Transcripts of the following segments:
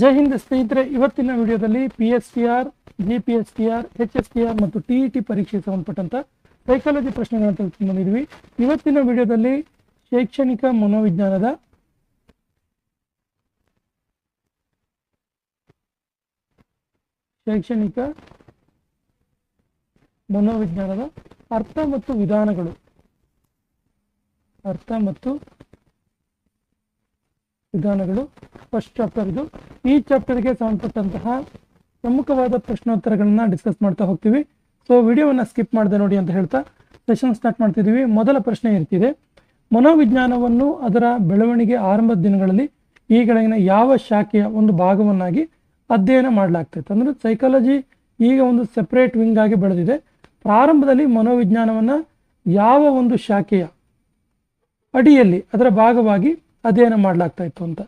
ಜೈ ಹಿಂದ್ ಸ್ನೇಹಿತರೆ, ಇವತ್ತಿನ ವಿಡಿಯೋದಲ್ಲಿ P S T R G P S T R H S T R ಮತ್ತು T E T ಪರೀಕ್ಷೆಗೆ ಸಂಬಂಧಪಟ್ಟಂತ ಸೈಕಾಲಜಿ ಪ್ರಶ್ನೆಗಳನ್ನು ತೆಗೆದುಕೊಂಡು ಬಂದಿದ್ವಿ ಇವತ್ತಿನ ವಿಡಿಯೋದಲ್ಲಿ ಶೈಕ್ಷಣಿಕ ಮನೋವಿಜ್ಞಾನದ ಶೈಕ್ಷಣಿಕ ಮನೋವಿಜ್ಞಾನದ ಅರ್ಥ ಮತ್ತು ವಿಧಾನಗಳು. ಅರ್ಥ ಮತ್ತು ವಿಧಾನಗಳು ಫಸ್ಟ್ ಚಾಪ್ಟರ್ ಇದು. ಈ ಚಾಪ್ಟರ್ಗೆ ಸಂಬಂಧಪಟ್ಟಂತಹ ಪ್ರಮುಖವಾದ ಪ್ರಶ್ನೋತ್ತರಗಳನ್ನ ಡಿಸ್ಕಸ್ ಮಾಡ್ತಾ ಹೋಗ್ತೀವಿ. ಸೊ ವಿಡಿಯೋವನ್ನ ಸ್ಕಿಪ್ ಮಾಡದೆ ನೋಡಿ ಅಂತ ಹೇಳ್ತಾ ಸೆಷನ್ ಸ್ಟಾರ್ಟ್ ಮಾಡ್ತಿದ್ದೀವಿ ಮೊದಲ ಪ್ರಶ್ನೆ ಇರ್ತಿದೆ. ಮನೋವಿಜ್ಞಾನವನ್ನು ಅದರ ಬೆಳವಣಿಗೆ ಆರಂಭದ ದಿನಗಳಲ್ಲಿ ಈ ಕೆಳಗಿನ ಯಾವ ಶಾಖೆಯ ಒಂದು ಭಾಗವನ್ನಾಗಿ ಅಧ್ಯಯನ ಮಾಡಲಾಗ್ತೈತೆ. ಅಂದ್ರೆ ಸೈಕಾಲಜಿ ಈಗ ಒಂದು ಸೆಪರೇಟ್ ವಿಂಗ್ ಆಗಿ ಬೆಳೆದಿದೆ. ಪ್ರಾರಂಭದಲ್ಲಿ ಮನೋವಿಜ್ಞಾನವನ್ನ ಯಾವ ಒಂದು ಶಾಖೆಯ ಅಡಿಯಲ್ಲಿ ಅದರ ಭಾಗವಾಗಿ ಅಧ್ಯಯನ ಮಾಡಲಾಗ್ತಾ ಇತ್ತು ಅಂತ.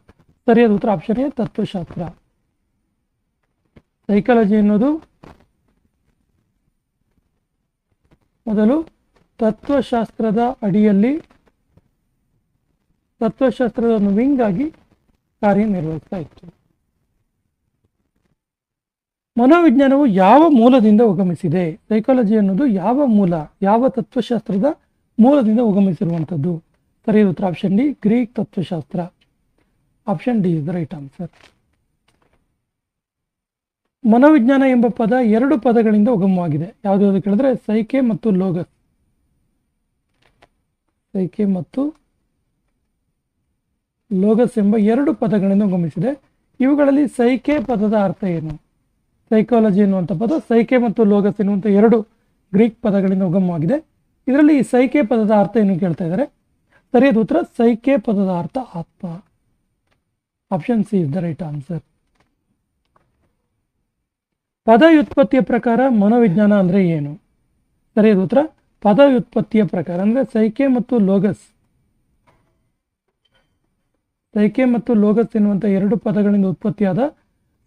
ಸರಿಯಾದ ಉತ್ತರ ಆಪ್ಷನ್ ಎ ತತ್ವಶಾಸ್ತ್ರ. ಸೈಕಾಲಜಿ ಅನ್ನೋದು ಮೊದಲು ತತ್ವಶಾಸ್ತ್ರದ ಅಡಿಯಲ್ಲಿ ತತ್ವಶಾಸ್ತ್ರದ ಒಂದು ವಿಂಗ್ ಆಗಿ ಕಾರ್ಯನಿರ್ವಹಿಸ್ತಾ ಇತ್ತು. ಮನೋವಿಜ್ಞಾನವು ಯಾವ ಮೂಲದಿಂದ ಉಗಮಿಸಿದೆ? ಸೈಕಾಲಜಿ ಅನ್ನೋದು ಯಾವ ಮೂಲ? ಯಾವ ತತ್ವಶಾಸ್ತ್ರದ ಮೂಲದಿಂದ ಉಗಮಿಸಿರುವಂಥದ್ದು? ಸರಿಯಾದ ಉತ್ತರ ಆಪ್ಷನ್ ಡಿ ಗ್ರೀಕ್ ತತ್ವಶಾಸ್ತ್ರ. Option D is the right answer ಮನೋವಿಜ್ಞಾನ ಎಂಬ ಪದ ಎರಡು ಪದಗಳಿಂದ ಉಗಮವಾಗಿದೆ. ಯಾವ್ದು ಕೇಳಿದ್ರೆ ಸೈಕೆ ಮತ್ತು ಲೋಗಸ್. ಸೈಕೆ ಮತ್ತು ಲೋಗಸ್ ಎಂಬ ಎರಡು ಪದಗಳಿಂದ ಉಗಮಿಸಿದೆ. ಇವುಗಳಲ್ಲಿ ಸೈಕೆ ಪದದ ಅರ್ಥ ಏನು? ಸೈಕಾಲಜಿ ಎನ್ನುವಂಥ ಪದ, ಸೈಕೆ ಮತ್ತು ಲೋಗಸ್ ಎನ್ನುವಂಥ ಎರಡು ಗ್ರೀಕ್ ಪದಗಳಿಂದ ಉಗಮವಾಗಿದೆ. ಇದರಲ್ಲಿ ಈ ಸೈಕೆ ಪದದ ಅರ್ಥ ಏನು ಕೇಳ್ತಾ ಇದ್ದಾರೆ? ಸರಿಯಾದ ಉತ್ತರ. ಸೈಕೆ ಪದದ ಅರ್ಥ ಆತ್ಮ. Option C is the right answer ಪದ ವ್ಯುತ್ಪತ್ತಿಯ ಪ್ರಕಾರ ಮನೋವಿಜ್ಞಾನ ಅಂದ್ರೆ ಏನು? ಸರಿಯಾದ ಉತ್ತರ. ಪದ ವ್ಯುತ್ಪತ್ತಿಯ ಪ್ರಕಾರ ಅಂದ್ರೆ ಸೈಕೆ ಮತ್ತು ಲೋಗಸ್. ಸೈಕೆ ಮತ್ತು ಲೋಗಸ್ ಎನ್ನುವಂಥ ಎರಡು ಪದಗಳಿಂದ ಉತ್ಪತ್ತಿಯಾದ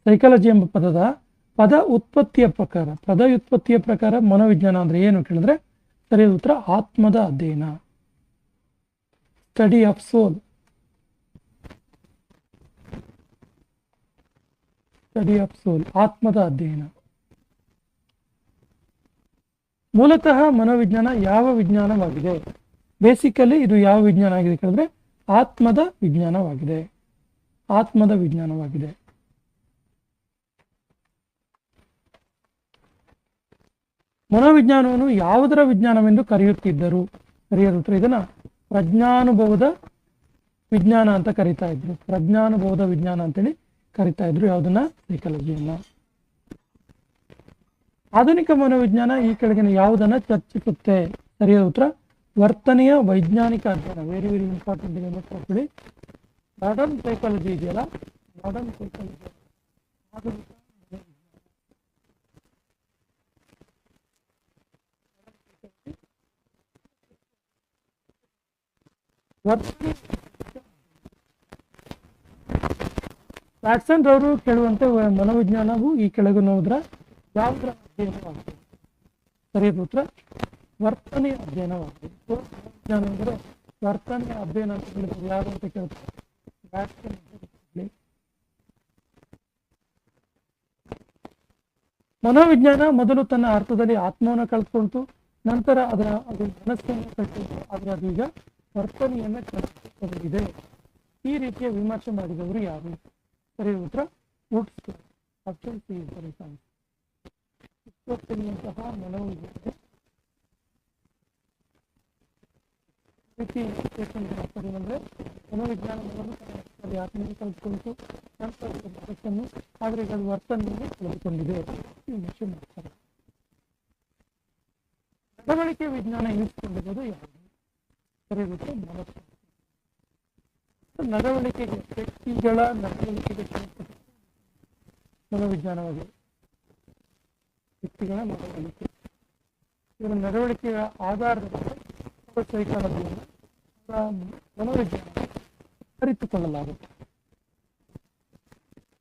ಸೈಕಾಲಜಿ ಎಂಬ ಪದದ ಪದ ಉತ್ಪತ್ತಿಯ ಪ್ರಕಾರ ಪದ ವ್ಯುತ್ಪತ್ತಿಯ ಪ್ರಕಾರ ಮನೋವಿಜ್ಞಾನ ಅಂದ್ರೆ ಏನು ಕೇಳಿದ್ರೆ? ಸರಿಯಾದ ಉತ್ತರ. ಆತ್ಮದ ಅಧ್ಯಯನ. Study of soul study of soul ಆತ್ಮದ ಅಧ್ಯಯನ. ಮೂಲತಃ ಮನೋವಿಜ್ಞಾನ ಯಾವ ವಿಜ್ಞಾನವಾಗಿದೆ? ಬೇಸಿಕಲಿ ಇದು ಯಾವ ವಿಜ್ಞಾನ ಆಗಿದೆ ಕೇಳಿದ್ರೆ, ಆತ್ಮದ ವಿಜ್ಞಾನವಾಗಿದೆ. ಆತ್ಮದ ವಿಜ್ಞಾನವಾಗಿದೆ. ಮನೋವಿಜ್ಞಾನವನ್ನು ಯಾವುದರ ವಿಜ್ಞಾನವೆಂದು ಕರೆಯುತ್ತಿದ್ದರು? ಸರಿಯಾದ ಉತ್ತರ ಇದನ್ನ ಪ್ರಜ್ಞಾನುಭವದ ವಿಜ್ಞಾನ ಅಂತ ಕರಿತಾ ಇದ್ರು. ಪ್ರಜ್ಞಾನುಭವದ ವಿಜ್ಞಾನ ಅಂತೇಳಿ ಕರಿತಾ ಇದ್ರು. ಯಾವುದನ್ನ? ಸೈಕಾಲಜಿಯನ್ನ ಆಧುನಿಕ ಮನೋವಿಜ್ಞಾನ ಈ ಕೆಳಗಿನ ಯಾವುದನ್ನ ಚರ್ಚಿಸುತ್ತೆ? ಸರಿಯಾದ ಉತ್ತರ, ವರ್ತನೆಯ ವೈಜ್ಞಾನಿಕ ಅಧ್ಯಯನ. ವೆರಿ ವೆರಿ ಇಂಪಾರ್ಟೆಂಟ್ ಇದೆ ಮಾಡರ್ನ್ ಸೈಕಾಲಜಿ ಇದೆಯಲ್ಲ? ಮಾಡರ್ನ್ ಸೈಕಾಲಜಿ ಆಧುನಿಕ ಅವರು ಕೇಳುವಂತೆ ಮನೋವಿಜ್ಞಾನವು ಈ ಕೆಳಗೆ ನೋಡಿದ್ರ ಯಾವುದರ ಅಧ್ಯಯನವಾಗಿದೆ ಸರಿಯಾದ ಉತ್ತರ ವರ್ತನೆ ಅಧ್ಯಯನವಾಗಿದೆ ಮನೋವಿಜ್ಞಾನ ಅಂದರೆ ವರ್ತನೆ ಅಧ್ಯಯನ ಅಂತ ಹೇಳಿದ್ರೆ ಯಾರು ಅಂತ ಕೇಳ್ತಾರೆ? ಮನೋವಿಜ್ಞಾನ ಮೊದಲು ತನ್ನ ಅರ್ಥದಲ್ಲಿ ಆತ್ಮವನ್ನು ಕಳ್ಕೊಳ್ತು ನಂತರ ಅದರ ಅದು ಮನಸ್ಸನ್ನು ಕಟ್ಟಿತು ಆದರೆ ಅದು ಈಗ ವರ್ತನೆಯನ್ನ ಕಳ್ಕೊಳ್ಳುತ್ತದೆ ಈ ರೀತಿಯ ವಿಮರ್ಶೆ ಮಾಡಿದವರು ಯಾರು? ಸರಿ, ಉತ್ತರ ವುಡ್ಸ್ ಆಪ್ಷನ್ ಸಿ ಇಪ್ಪತ್ತೆನ್ನುವಂತಹ ಮನೋವಿಜ್ಞಾನ ರೀತಿ statement ಮಾಡ್ತಾರೆ ಏನಂದ್ರೆ ಮನೋವಿಜ್ಞಾನ ಮೊದಲು ತನ್ನ ಅರ್ಥದಲ್ಲಿ ಆತ್ಮವನ್ನು ಕಳೆದುಕೊಂಡಿತು ನಂತರ ಅದು ಮನಸ್ಸನ್ನು ಆದರೆ ಈಗ ಅದು ವರ್ತನೆಯನ್ನು ಕಳೆದುಕೊಂಡಿದೆ. ಈ ವಿಮರ್ಶೆ ಮಾಡ್ತಾರೆ. ನಡವಳಿಕೆ ವಿಜ್ಞಾನ ಇರಿಸಿಕೊಂಡಿರೋದು ಯಾವುದು ಉತ್ತರ ಮನಸ್ಸು ನಡವಳಿಕೆಗೆ ವ್ಯಕ್ತಿಗಳ ನಡವಳಿಕೆಗೆ ಮನೋವಿಜ್ಞಾನವಾಗಿದೆ ವ್ಯಕ್ತಿಗಳ ನಡವಳಿಕೆ. ಇವರ ನಡವಳಿಕೆಯ ಆಧಾರದ ಮೇಲೆ ಸೈಕಾಲಜಿಯನ್ನು ಮನೋವಿಜ್ಞಾನ ಅರಿತುಕೊಳ್ಳಲಾಗುತ್ತೆ.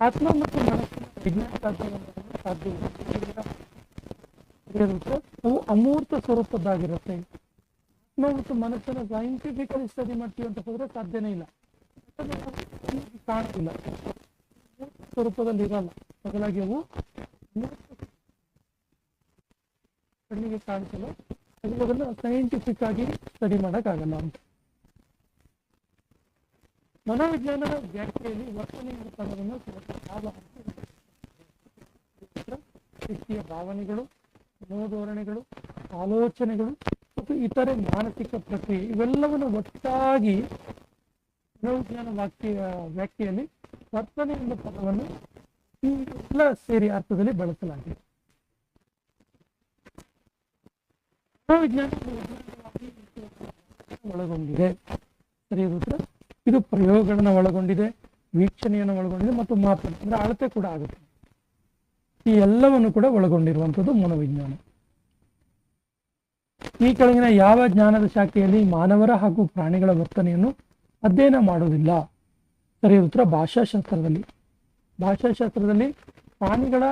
ಆತ್ಮ ಮತ್ತು ಮನಸ್ಸಿನ ವಿಜ್ಞಾನ ಸಾಧ್ಯವಿಲ್ಲ. ಅವು ಅಮೂರ್ತ ಸ್ವರೂಪದ್ದಾಗಿರುತ್ತೆ. ಮತ್ತು ಮನಸ್ಸನ್ನು ಸೈಂಟಿಫಿಕಲಿ ಸ್ಟಡಿ ಮಾಡ್ತೀವಿ ಅಂತ ಹೋದ್ರೆ ಸಾಧ್ಯನೇ ಇಲ್ಲ. ಕಾಣ್ತಿಲ್ಲ ಸ್ವರೂಪದಲ್ಲಿ ಇರಲ್ಲ. ಬದಲಾಗಿ ಅವು ಕಣ್ಣಿಗೆ ಕಾಣಿಸಲ್ಲ. ಅದನ್ನ ಸೈಂಟಿಫಿಕ್ ಆಗಿ ಸ್ಟಡಿ ಮಾಡೋಕ್ಕಾಗಲ್ಲ ಅಂತ. ಮನೋವಿಜ್ಞಾನದ ವ್ಯಾಖ್ಯೆಯಲ್ಲಿ ವರ್ತನೆ ಎಂಬ ಪದವನ್ನು ವ್ಯಕ್ತಿಯ ಭಾವನೆಗಳು, ಮನೋಧೋರಣೆಗಳು, ಆಲೋಚನೆಗಳು ಮತ್ತು ಇತರೆ ಮಾನಸಿಕ ಪ್ರಕ್ರಿಯೆ, ಇವೆಲ್ಲವನ್ನು ಒಟ್ಟಾಗಿ ಮನೋವಿಜ್ಞಾನ ವಾಕ್ಯ ವ್ಯಾಖ್ಯೆಯಲ್ಲಿ ವರ್ತನೆ ಎಂಬ ಪದವನ್ನು ಎಲ್ಲ ಸೇರಿ ಅರ್ಥದಲ್ಲಿ ಬಳಸಲಾಗಿದೆ. ಮನೋವಿಜ್ಞಾನ ಒಳಗೊಂಡಿದೆ. ಸರಿ, ಇದು ಪ್ರಯೋಗಗಳನ್ನ ಒಳಗೊಂಡಿದೆ, ವೀಕ್ಷಣೆಯನ್ನು ಒಳಗೊಂಡಿದೆ ಮತ್ತು ಅಂದ್ರೆ ಅಳತೆ ಕೂಡ ಆಗುತ್ತೆ. ಈ ಎಲ್ಲವನ್ನು ಕೂಡ ಒಳಗೊಂಡಿರುವಂಥದ್ದು ಮನೋವಿಜ್ಞಾನ. ಈ ಕೆಳಗಿನ ಯಾವ ಜ್ಞಾನದ ಶಾಖೆಯಲ್ಲಿ ಮಾನವರ ಹಾಗೂ ಪ್ರಾಣಿಗಳ ವರ್ತನೆಯನ್ನು ಅಧ್ಯಯನ ಮಾಡುವುದಿಲ್ಲ? ಸರಿ, ಉತ್ತರ ಭಾಷಾಶಾಸ್ತ್ರದಲ್ಲಿ. ಭಾಷಾಶಾಸ್ತ್ರದಲ್ಲಿ ಪ್ರಾಣಿಗಳ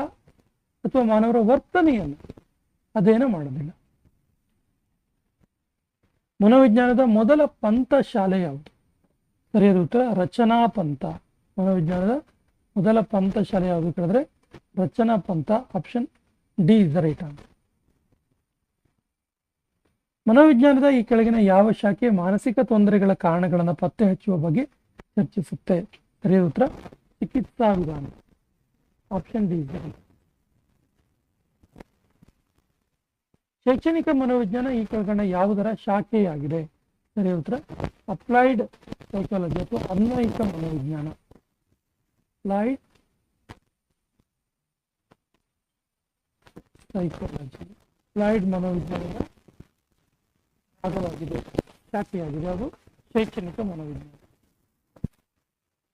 ಅಥವಾ ಮಾನವರ ವರ್ತನೆಯನ್ನು ಅಧ್ಯಯನ ಮಾಡೋದಿಲ್ಲ ಮನೋವಿಜ್ಞಾನದ ಮೊದಲ ಪಂಥ ಶಾಲೆ ಯಾವುದು? ಸರಿಯಾದ ಉತ್ತರ ರಚನಾ ಪಂಥ. ಮನೋವಿಜ್ಞಾನದ ಮೊದಲ ಪಂಥ ಶಾಲೆ ಯಾವುದು ಕೇಳಿದ್ರೆ ರಚನಾ ಪಂಥ, option D is the right answer. ಮನೋವಿಜ್ಞಾನದ ಈ ಕೆಳಗಿನ ಯಾವ ಶಾಖೆ ಮಾನಸಿಕ ತೊಂದರೆಗಳ ಕಾರಣಗಳನ್ನು ಪತ್ತೆ ಹಚ್ಚುವ ಬಗ್ಗೆ ಚರ್ಚಿಸುತ್ತೆ? ಸರಿಯಾದ ಉತ್ತರ, ಚಿಕಿತ್ಸಾ ವಿಧಾನ. ಆಪ್ಷನ್ ಡಿ ಶೈಕ್ಷಣಿಕ ಮನೋವಿಜ್ಞಾನ ಈ ಕೆಳಗಣ ಯಾವುದರ ಶಾಖೆಯಾಗಿದೆ? ಸರಿ ಉತ್ತರ ಅಪ್ಲೈಡ್ ಸೈಕಾಲಜಿ ಅಥವಾ ಅನ್ವಯಿಕ ಮನೋವಿಜ್ಞಾನ. ಅಪ್ಲೈಡ್ ಸೈಕಾಲಜಿ ಅಪ್ಲೈಡ್ ಮನೋವಿಜ್ಞಾನದ ಭಾಗವಾಗಿದೆ ಶಾಖೆಯಾಗಿದೆ ಅದು ಶೈಕ್ಷಣಿಕ ಮನೋವಿಜ್ಞಾನ.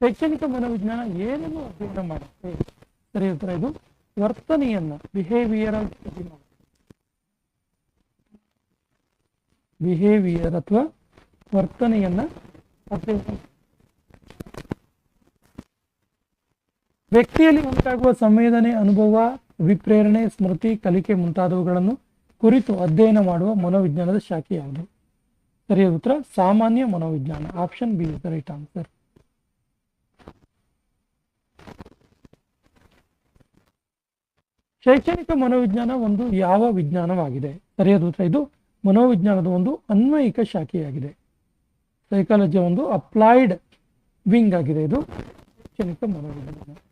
ಶೈಕ್ಷಣಿಕ ಮನೋವಿಜ್ಞಾನ ಏನನ್ನು ಅಧ್ಯಯನ ಮಾಡುತ್ತೆ? ಸರಿ, ಉತ್ತರ ಇದು ವರ್ತನೆಯನ್ನ ಬಿಹೇವಿಯರಲ್ ಬಿಹೇವಿಯರ್ ಅಥವಾ ವರ್ತನೆಯನ್ನ ಅಧ್ಯಯನ ವ್ಯಕ್ತಿಯಲ್ಲಿ ಉಂಟಾಗುವ ಸಂವೇದನೆ, ಅನುಭವ ವಿಪ್ರೇರಣೆ ಸ್ಮೃತಿ, ಕಲಿಕೆ ಮುಂತಾದವುಗಳನ್ನು ಕುರಿತು ಅಧ್ಯಯನ ಮಾಡುವ ಮನೋವಿಜ್ಞಾನದ ಶಾಖೆ ಯಾವುದು? ಸರಿಯಾದ ಉತ್ತರ, ಸಾಮಾನ್ಯ ಮನೋವಿಜ್ಞಾನ. Option B is the right answer ಶೈಕ್ಷಣಿಕ ಮನೋವಿಜ್ಞಾನ ಒಂದು ಯಾವ ವಿಜ್ಞಾನವಾಗಿದೆ? ಸರಿಯಾದ ಉತ್ತರ ಇದು, ಮನೋವಿಜ್ಞಾನದ ಒಂದು ಅನ್ವಯಿಕ ಶಾಖೆಯಾಗಿದೆ. ಸೈಕಾಲಜಿಯ ಒಂದು ಅಪ್ಲೈಡ್ ವಿಂಗ್ ಆಗಿದೆ ಇದು. ಶೈಕ್ಷಣಿಕ ಮನೋವಿಜ್ಞಾನ.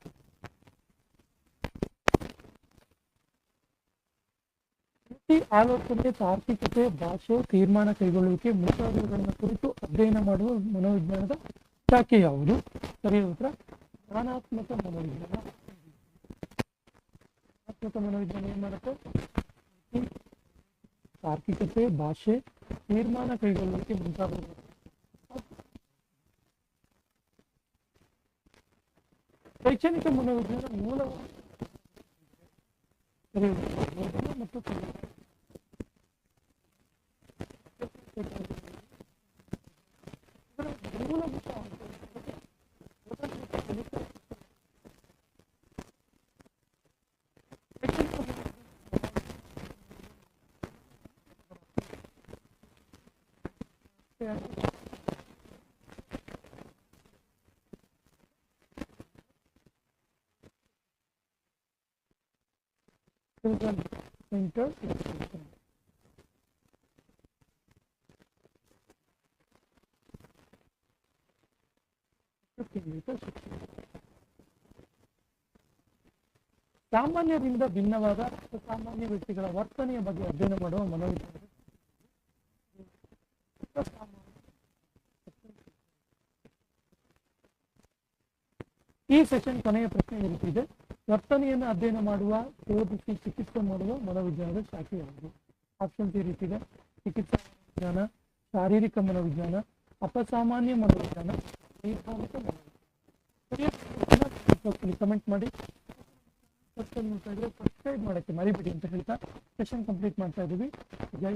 ಆಲೋಚನೆ ತಾರ್ಕಿಕತೆ, ಭಾಷೆ, ತೀರ್ಮಾನ ಕೈಗೊಳ್ಳುವಿಕೆ ಮುಂತಾದವುಗಳನ್ನು ಕುರಿತು ಅಧ್ಯಯನ ಮಾಡುವ ಮನೋವಿಜ್ಞಾನದ ಶಾಖೆ ಯಾವುದು? ಸರಿಯ ಉತ್ತರ. ಜ್ಞಾನಾತ್ಮಕ ಮನೋವಿಜ್ಞಾನ. ಜ್ಞಾನಾತ್ಮಕ ಮನೋವಿಜ್ಞಾನ ಏನ್ ಮಾಡುತ್ತೆ? ತಾರ್ಕಿಕತೆ, ಭಾಷೆ, ತೀರ್ಮಾನ ಕೈಗೊಳ್ಳುವಿಕೆ ಮುಂತಾದ ಶೈಕ್ಷಣಿಕ ಮನೋವಿಜ್ಞಾನ ಮೂಲ ಸರಿ ಬೋಧನೆ ಮತ್ತು children enter institution. ಶಿಕ್ಷಣ ಸಾಮಾನ್ಯರಿಂದ ಭಿನ್ನವಾದ ಸಾಮಾನ್ಯ ವ್ಯಕ್ತಿಗಳ ವರ್ತನೆಯ ಬಗ್ಗೆ ಅಧ್ಯಯನ ಮಾಡುವ ಮನೋವಿಜ್ಞಾನ ಈ ಸೆಷನ್ ಕೊನೆಯ ಪ್ರಶ್ನೆ ಇರುತ್ತಿದೆ ವರ್ತನೆಯನ್ನು ಅಧ್ಯಯನ ಮಾಡುವ ಶೋಧಿಸಿ ಚಿಕಿತ್ಸೆ ಮಾಡುವ ಮನೋವಿಜ್ಞಾನದ ಶಾಖೆ ಯಾವುದು? ಆಪ್ಷನ್ಸ್ ಈ ರೀತಿ ಚಿಕಿತ್ಸಾ ವಿಜ್ಞಾನ ಶಾರೀರಿಕ ಮನೋವಿಜ್ಞಾನ, ಅಪಸಾಮಾನ್ಯ ಮನೋವಿಜ್ಞಾನ ಕಮೆಂಟ್ ಮಾಡಿ. ಸಬ್ಸ್ಕ್ರೈಬ್ ಮಾಡ್ತಾ ಸಬ್ಸ್ಕ್ರೈಬ್ ಮಾಡೋಕ್ಕೆ ಮರಿಬೇಡಿ ಅಂತ ಹೇಳ್ತಾ ಸೆಷನ್ ಕಂಪ್ಲೀಟ್ ಮಾಡ್ತಾ ಇದ್ದೀವಿ. ಜೈ